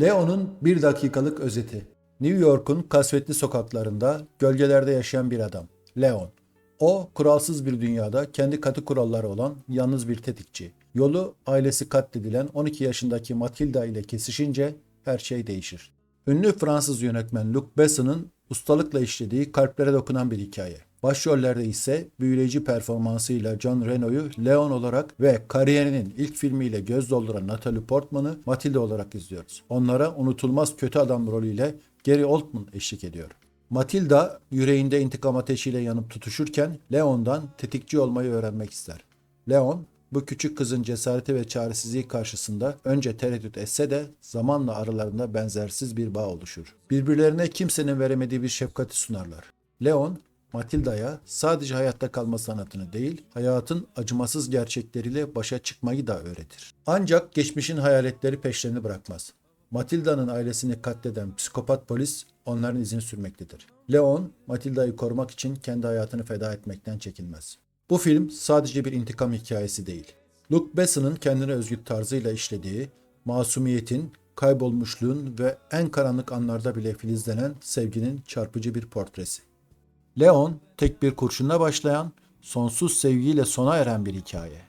Leo'nun bir dakikalık özeti. New York'un kasvetli sokaklarında gölgelerde yaşayan bir adam. Leon. O kuralsız bir dünyada kendi katı kuralları olan yalnız bir tetikçi. Yolu ailesi katledilen 12 yaşındaki Matilda ile kesişince her şey değişir. Ünlü Fransız yönetmen Luc Besson'ın ustalıkla işlediği kalplere dokunan bir hikaye. Başrollerde ise büyüleyici performansıyla John Reno'yu Leon olarak ve kariyerinin ilk filmiyle göz dolduran Natalie Portman'ı Matilda olarak izliyoruz. Onlara unutulmaz kötü adam rolüyle Gary Oldman eşlik ediyor. Matilda yüreğinde intikam ateşiyle yanıp tutuşurken Leon'dan tetikçi olmayı öğrenmek ister. Leon bu küçük kızın cesareti ve çaresizliği karşısında önce tereddüt etse de zamanla aralarında benzersiz bir bağ oluşur. Birbirlerine kimsenin veremediği bir şefkati sunarlar. Leon, Matilda'ya sadece hayatta kalma sanatını değil, hayatın acımasız gerçekleriyle başa çıkmayı da öğretir. Ancak geçmişin hayaletleri peşlerini bırakmaz. Matilda'nın ailesini katleden psikopat polis onların izini sürmektedir. Leon, Matilda'yı korumak için kendi hayatını feda etmekten çekinmez. Bu film sadece bir intikam hikayesi değil. Luc Besson'ın kendine özgü tarzıyla işlediği, masumiyetin, kaybolmuşluğun ve en karanlık anlarda bile filizlenen sevginin çarpıcı bir portresi. Leon, tek bir kurşunla başlayan, sonsuz sevgiyle sona eren bir hikaye.